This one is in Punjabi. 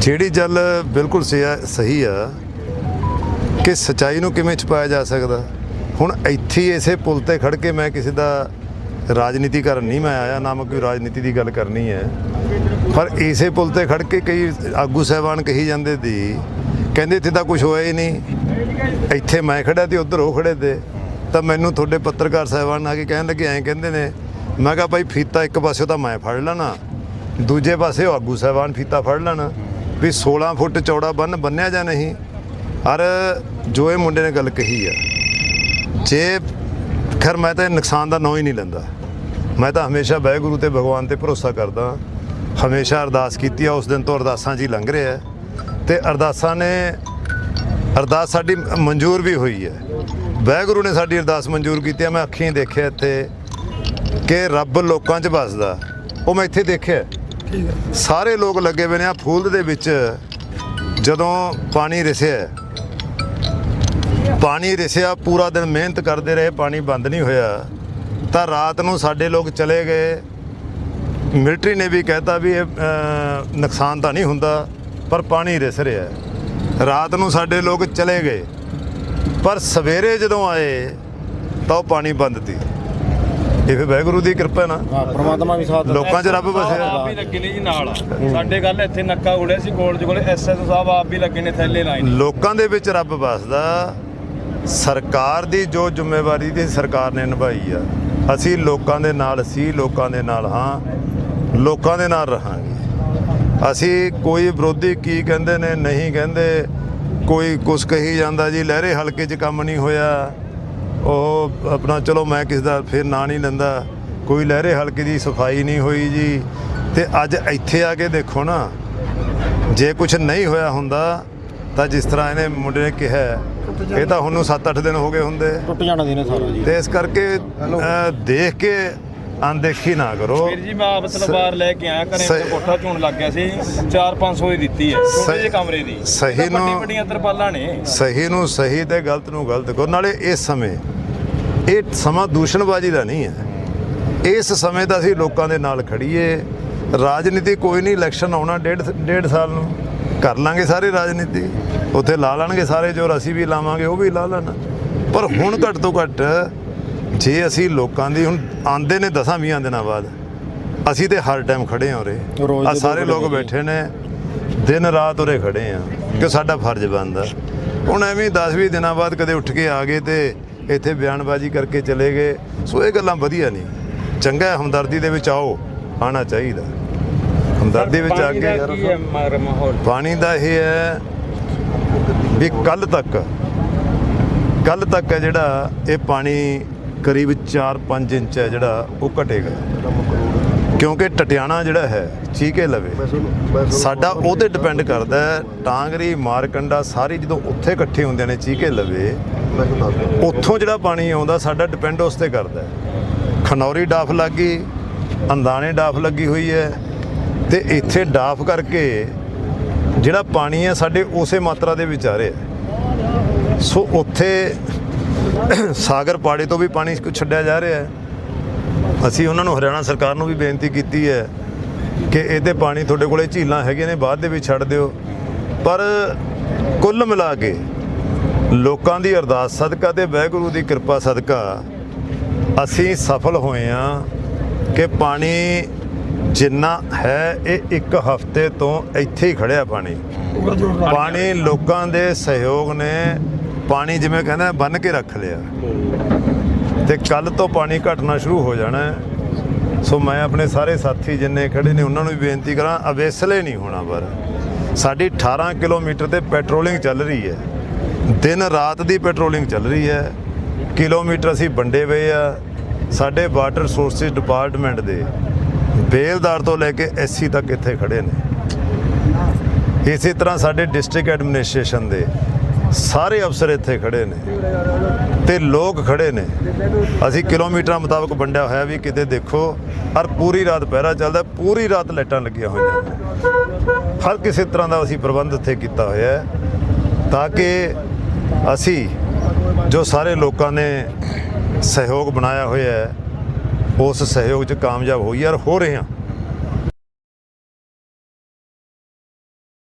ਜਿਹੜੀ ਗੱਲ ਬਿਲਕੁਲ ਸਿਆ- ਸਹੀ ਆ, ਕਿ ਸਚਾਈ ਨੂੰ ਕਿਵੇਂ ਛੁਪਾਇਆ ਜਾ ਸਕਦਾ? ਹੁਣ ਇੱਥੇ ਇਸੇ ਪੁਲ ਤੇ ਖੜ ਕੇ ਮੈਂ ਕਿਸੇ ਦਾ ਰਾਜਨੀਤੀ ਕਰਨ ਨਹੀਂ ਮੈਂ ਆਇਆ, ਨਾ ਮੈਂ ਕੋਈ ਰਾਜਨੀਤੀ ਦੀ ਗੱਲ ਕਰਨੀ ਹੈ। ਪਰ ਇਸੇ ਪੁਲ ਤੇ ਖੜ ਕੇ ਕਈ ਆਗੂ ਸਹਿਬਾਨ ਕਹੀ ਜਾਂਦੇ ਦੀ, ਕਹਿੰਦੇ ਇੱਥੇ ਤਾਂ ਕੁਝ ਹੋਇਆ ਹੀ ਨਹੀਂ। ਇੱਥੇ ਮੈਂ ਖੜਾ ਤੇ ਉਧਰ ਉਹ ਖੜੇ ਤੇ। ਤਾਂ ਮੈਨੂੰ ਤੁਹਾਡੇ ਪੱਤਰਕਾਰ ਸਹਿਬਾਨ ਆ ਕੇ ਕਹਿਣ ਲੱਗੇ, ਐਂ ਕਹਿੰਦੇ ਨੇ, ਮੈਂ ਕਿਹਾ ਭਾਈ ਫੀਤਾ ਇੱਕ ਪਾਸੇ ਤਾਂ ਮੈਂ ਫੜ ਲੈਣਾ, ਦੂਜੇ ਪਾਸੇ ਉਹ ਆਗੂ ਸਹਿਬਾਨ ਫੀਤਾ ਫੜ ਲੈਣਾ। ਵੀ 16 ਫੁੱਟ ਚੌੜਾ ਬੰਨ ਬੰਨਿਆ ਜਾਂ ਨਹੀਂ? ਔਰ ਜੋ ਇਹ ਮੁੰਡੇ ਨੇ ਗੱਲ ਕਹੀ ਆ, ਜੇ ਖੈਰ ਮੈਂ ਤਾਂ ਨੁਕਸਾਨ ਦਾ ਨਾਂ ਹੀ ਨਹੀਂ ਲੈਂਦਾ। ਮੈਂ ਤਾਂ ਹਮੇਸ਼ਾ ਵਾਹਿਗੁਰੂ ਤੇ ਭਗਵਾਨ ਤੇ ਭਰੋਸਾ ਕਰਦਾ ਹਮੇਸ਼ਾ ਅਰਦਾਸ ਕੀਤੀ ਆ, ਉਸ ਦਿਨ ਤੋਂ ਅਰਦਾਸਾਂ ਜੀ ਲੰਘ ਰਿਹਾ ਹੈ। ਤੇ ਅਰਦਾਸਾਂ ਨੇ, ਅਰਦਾਸ ਸਾਡੀ ਮਨਜ਼ੂਰ ਵੀ ਹੋਈ ਹੈ। ਵਾਹਿਗੁਰੂ ਨੇ ਸਾਡੀ ਅਰਦਾਸ ਮਨਜ਼ੂਰ ਕੀਤੀ ਆ, ਮੈਂ ਅੱਖੀਂ ਦੇਖਿਆ ਇੱਥੇ ਕਿ ਰੱਬ ਲੋਕਾਂ 'ਚ ਵੱਸਦਾ। ਉਹ ਮੈਂ ਇੱਥੇ ਦੇਖਿਆ। ਸਾਰੇ ਲੋਕ ਲੱਗੇ ਹੋਏ ਨੇ ਆ ਫੂਲਦ ਦੇ ਵਿੱਚ। ਜਦੋਂ ਪਾਣੀ ਰਿਸਿਆ ਪਾਣੀ ਰਿਸਿਆ, ਪੂਰਾ ਦਿਨ ਮਿਹਨਤ ਕਰਦੇ ਰਹੇ, ਪਾਣੀ ਬੰਦ ਨਹੀਂ ਹੋਇਆ। ਤਾਂ ਰਾਤ ਨੂੰ ਸਾਡੇ ਲੋਕ ਚਲੇ ਗਏ। ਮਿਲਟਰੀ ਨੇ ਵੀ ਕਹਿਤਾ ਵੀ ਇਹ ਨੁਕਸਾਨ ਤਾਂ ਨਹੀਂ ਹੁੰਦਾ, ਪਰ ਪਾਣੀ ਰਿਸ ਰਿਹਾ। ਰਾਤ ਨੂੰ ਸਾਡੇ ਲੋਕ ਚਲੇ ਗਏ। ਪਰ ਸਵੇਰੇ ਜਦੋਂ ਆਏ, ਤਾਂ ਉਹ ਪਾਣੀ ਬੰਦ ਤੀ ਇਹ ਫਿਰ ਵਾਹਿਗੁਰੂ ਦੀ ਕਿਰਪਾ ਨਾ। ਹਾਂ ਪ੍ਰਮਾਤਮਾ ਵੀ ਸਾਥ ਲੋਕਾਂ 'ਚ ਰੱਬ ਵਸਿਆ। ਆਪ ਵੀ ਲੱਗੇ ਨੇ ਜੀ ਨਾਲ। ਸਾਡੇ ਗੱਲ ਇੱਥੇ ਨੱਕਾ ਉੜਿਆ ਸੀ ਕਾਲਜ ਕੋਲੇ ਐਸਐਸ ਸਾਹਿਬ ਆਪ ਵੀ ਲੱਗੇ ਨੇ ਥੈਲੇ ਲਾਈਨ ਲੋਕਾਂ ਦੇ ਵਿੱਚ ਰੱਬ ਵਸਦਾ। ਸਰਕਾਰ ਦੀ ਜੋ ਜ਼ਿੰਮੇਵਾਰੀ ਦੀ ਸਰਕਾਰ ਨੇ ਨਿਭਾਈ ਆ। ਅਸੀਂ ਲੋਕਾਂ ਦੇ ਨਾਲ ਅਸੀਂ ਲੋਕਾਂ ਦੇ ਨਾਲ ਹਾਂ। ਲੋਕਾਂ ਦੇ ਨਾਲ ਰਹਾਂਗੇ। ਅਸੀਂ ਕੋਈ ਵਿਰੋਧੀ ਕੀ ਕਹਿੰਦੇ ਨੇ ਨਹੀਂ ਕਹਿੰਦੇ। ਕੋਈ ਕੁਛ ਕਹੀ ਜਾਂਦਾ ਜੀ ਲਹਿਰੇ ਹਲਕੇ 'ਚ ਕੰਮ ਨਹੀਂ ਹੋਇਆ। ਉਹ ਆਪਣਾ ਚਲੋ ਮੈਂ ਕਿਸ ਦਾ ਫਿਰ ਨਾਂ ਨਹੀਂ ਲੈਂਦਾ। ਕੋਈ ਲਹਿਰੇ ਹਲਕੇ ਦੀ ਸਫ਼ਾਈ ਨਹੀਂ ਹੋਈ ਜੀ। ਤੇ ਅੱਜ ਇੱਥੇ ਆ ਕੇ ਦੇਖੋ ਨਾ ਜੇ ਕੁਝ ਨਹੀਂ ਹੋਇਆ ਹੁੰਦਾ ਤਾਂ ਜਿਸ ਤਰ੍ਹਾਂ ਇਹਨੇ ਮੁੰਡੇ ਨੇ ਕਿਹਾ ਹੈ, ਇਹ ਤਾਂ ਹੁਣ ਨੂੰ 7-8 ਦਿਨ ਹੋ ਗਏ ਹੁੰਦੇ। ਟੁੱਟ ਜਾਣਾ ਦੀ ਨੇ ਸਾਰਾ ਜੀ। ਤੇ ਇਸ ਕਰਕੇ ਦੇਖ ਕੇ ਅਣਦੇਖੀ ਨਾ ਕਰੋ। ਵੀਰ ਜੀ ਮੈਂ ਆਪ ਤਲਵਾਰ ਲੈ ਕੇ ਆਇਆ ਘਰੇ ਤੇ ਕੋਠਾ ਝੂਣ ਲੱਗ ਗਿਆ ਸੀ। 4-500 ਦੀ ਦਿੱਤੀ ਹੈ। ਛੋਟੇ ਜਿਹੇ ਕਮਰੇ ਦੀ। ਸਹੀ ਨੂੰ- ਵੱਡੀ ਵੱਡੀਆਂ ਤਰਪਾਲਾਂ ਨੇ। ਸਹੀ ਨੂੰ ਸਹੀ ਤੇ ਗਲਤ ਨੂੰ ਗਲਤ ਕਰੋ। ਨਾਲੇ ਇਸ ਸਮੇਂ ਇਹ ਸਮਾਂ ਦੂਸ਼ਣਬਾਜ਼ੀ ਦਾ ਨਹੀਂ ਹੈ। ਇਸ ਸਮੇਂ ਤਾਂ ਅਸੀਂ ਲੋਕਾਂ ਦੇ ਨਾਲ ਖੜੀਏ ਰਾਜਨੀਤੀ ਕੋਈ ਨਹੀਂ ਇਲੈਕਸ਼ਨ ਆਉਣਾ ਡੇਢ ਡੇਢ ਸਾਲ ਨੂੰ। ਕਰ ਲਾਂਗੇ ਸਾਰੇ ਰਾਜਨੀਤੀ। ਉੱਥੇ ਲਾ ਲੈਣਗੇ ਸਾਰੇ ਜੋ ਅਸੀਂ ਵੀ ਲਾਵਾਂਗੇ ਉਹ ਵੀ ਲਾ ਲੈਣ। ਪਰ ਹੁਣ ਘੱਟ ਤੋਂ ਘੱਟ ਜੇ ਅਸੀਂ ਲੋਕਾਂ ਦੀ ਹੁਣ ਆਂਦੇ ਨੇ ਦਸਾਂ ਵੀਹਾਂ ਦਿਨਾਂ ਬਾਅਦ ਅਸੀਂ ਤੇ ਹਰ ਟਾਈਮ ਖੜੇ ਹਾਂ ਉਰੇ। ਆ ਦੇ ਸਾਰੇ ਦੋ ਲੋਕ ਬੈਠੇ ਨੇ ਦਿਨ ਰਾਤ ਉਰੇ ਖੜੇ ਆ ਕਿ ਸਾਡਾ ਫਰਜ਼ ਬਣਦਾ। ਹੁਣ ਐਵੇਂ 10-20 ਦਿਨਾਂ ਬਾਅਦ ਕਦੇ ਉੱਠ ਕੇ ਆ ਗਏ ਤੇ ਇੱਥੇ ਬਿਆਨਬਾਜ਼ੀ ਕਰਕੇ ਚਲੇ ਗਏ। ਸੋ ਇਹ ਗੱਲਾਂ ਵਧੀਆ ਨਹੀਂ ਚੰਗਾ ਹਮਦਰਦੀ ਦੇ ਵਿੱਚ ਆਓ। ਆਣਾ ਚਾਹੀਦਾ। ਹਮਦਰਦੀ ਵਿੱਚ ਆ ਕੇ ਪਾਣੀ ਦਾ ਇਹ ਹੈ ਵੀ ਕੱਲ ਤੱਕ ਕੱਲ ਤੱਕ ਹੈ ਜਿਹੜਾ ਇਹ ਪਾਣੀ ਕਰੀਬ 4-5 ਇੰਚ ਹੈ ਜਿਹੜਾ ਉਹ ਘਟੇਗਾ। ਕਿਉਂਕਿ ਟਟਿਆਣਾ ਜਿਹੜਾ ਹੈ ਚੀਕੇ ਲਵੇ। ਸਾਡਾ ਉਹਦੇ ਡਿਪੈਂਡ ਕਰਦਾ ਹੈ ਟਾਂਗਰੀ ਮਾਰਕੰਡਾ ਸਾਰੀ ਜਦੋਂ ਉੱਥੇ ਇਕੱਠੇ ਹੁੰਦੇ ਨੇ ਚੀਕੇ ਲਵੇ ਉੱਥੋਂ ਜਿਹੜਾ ਪਾਣੀ ਆਉਂਦਾ, ਸਾਡਾ ਡਿਪੈਂਡ ਉਸ ਤੇ ਕਰਦਾ ਖਨੌਰੀ ਡਾਫ ਲੱਗ ਗਈ ਅੰਦਾਣੇ ਡਾਫ ਲੱਗੀ ਹੋਈ ਹੈ ਤੇ ਇੱਥੇ ਡਾਫ ਕਰਕੇ ਜਿਹੜਾ ਪਾਣੀ ਹੈ ਸਾਡੇ ਉਸੇ ਮਾਤਰਾ ਦੇ ਵਿੱਚ ਆ ਰਿਹਾ ਸੋ ਉੱਥੇ ਸਾਗਰ ਪਾੜੇ ਤੋਂ ਵੀ ਪਾਣੀ ਛੱਡਿਆ ਜਾ ਰਿਹਾ ਹੈ। ਅਸੀਂ ਉਹਨਾਂ ਨੂੰ ਹਰਿਆਣਾ ਸਰਕਾਰ ਨੂੰ ਵੀ ਬੇਨਤੀ ਕੀਤੀ ਹੈ ਕਿ ਇਹਦੇ ਪਾਣੀ ਤੁਹਾਡੇ ਕੋਲੇ ਝੀਲਾਂ ਹੈਗੀਆਂ ਨੇ, ਬਾਅਦ ਦੇ ਵਿੱਚ ਛੱਡ ਦਿਓ। ਪਰ ਕੁੱਲ ਮਿਲਾ ਕੇ ਲੋਕਾਂ ਦੀ ਅਰਦਾਸ, ਸਦਕਾ ਤੇ ਵਾਹਿਗੁਰੂ ਦੀ ਕਿਰਪਾ ਸਦਕਾ ਅਸੀਂ ਸਫਲ ਹੋਏ ਹਾਂ ਕਿ ਪਾਣੀ ਜਿੰਨਾ ਹੈ, ਇਹ ਇੱਕ ਹਫ਼ਤੇ ਤੋਂ ਇੱਥੇ ਹੀ ਖੜਿਆ ਪਾਣੀ। ਪਾਣੀ ਲੋਕਾਂ ਦੇ ਸਹਿਯੋਗ ਨੇ ਪਾਣੀ ਜਿਵੇਂ ਕਹਿੰਦਾ ਬੰਨ ਕੇ ਰੱਖ ਲਿਆ। ਤੇ ਕੱਲ ਤੋਂ ਪਾਣੀ ਘਟਣਾ ਸ਼ੁਰੂ ਹੋ ਜਾਣਾ ਸੋ ਮੈਂ ਆਪਣੇ ਸਾਰੇ ਸਾਥੀ ਜਿੰਨੇ ਖੜੇ ਨੇ, ਉਹਨਾਂ ਨੂੰ ਵੀ ਬੇਨਤੀ ਕਰਾਂ, ਅਵੇਸਲੇ ਨਹੀਂ ਹੋਣਾ ਪਰ। ਸਾਡੀ 18 ਕਿਲੋਮੀਟਰ ਤੇ ਪੈਟਰੋਲਿੰਗ ਚੱਲ ਰਹੀ ਹੈ। ਦਿਨ ਰਾਤ ਦੀ ਪੈਟਰੋਲਿੰਗ ਚੱਲ ਰਹੀ ਹੈ। ਕਿਲੋਮੀਟਰ ਅਸੀਂ ਵੰਡੇ ਹੋਏ ਆ। ਸਾਡੇ ਵਾਟਰ ਰਿਸੋਰਸਿਸ ਡਿਪਾਰਟਮੈਂਟ ਦੇ ਬੇਲਦਾਰ ਤੋਂ ਲੈ ਕੇ ਐਸਸੀ ਤੱਕ ਇੱਥੇ ਖੜੇ ਨੇ। ਇਸੇ ਤਰ੍ਹਾਂ ਸਾਡੇ ਡਿਸਟ੍ਰਿਕਟ ਐਡਮਿਨਿਸਟ੍ਰੇਸ਼ਨ ਦੇ ਸਾਰੇ ਅਫਸਰ ਇੱਥੇ ਖੜੇ ਨੇ ਤੇ ਲੋਕ ਖੜੇ ਨੇ। ਅਸੀਂ ਕਿਲੋਮੀਟਰਾਂ ਮੁਤਾਬਕ ਵੰਡਿਆ ਹੋਇਆ ਵੀ ਕਿਤੇ ਦੇਖੋ, ਹਰ ਪੂਰੀ ਰਾਤ ਪਹਿਰਾ ਚੱਲਦਾ, ਪੂਰੀ ਰਾਤ ਲਾਈਟਾਂ ਲੱਗੀਆਂ ਹੋਈਆਂ ਹਰ ਕਿਸੇ ਤਰ੍ਹਾਂ ਦਾ ਅਸੀਂ ਪ੍ਰਬੰਧ ਇੱਥੇ ਕੀਤਾ ਹੋਇਆ ਹੈ। ਤਾਂ ਕਿ ਅਸੀਂ ਜੋ ਸਾਰੇ ਲੋਕਾਂ ਨੇ ਸਹਿਯੋਗ ਬਣਾਇਆ ਹੋਇਆ ਹੈ, ਉਸ ਸਹਿਯੋਗ 'ਚ ਕਾਮਯਾਬ ਹੋਈ ਯਾਰ ਹੋ ਰਹੇ ਹਾਂ।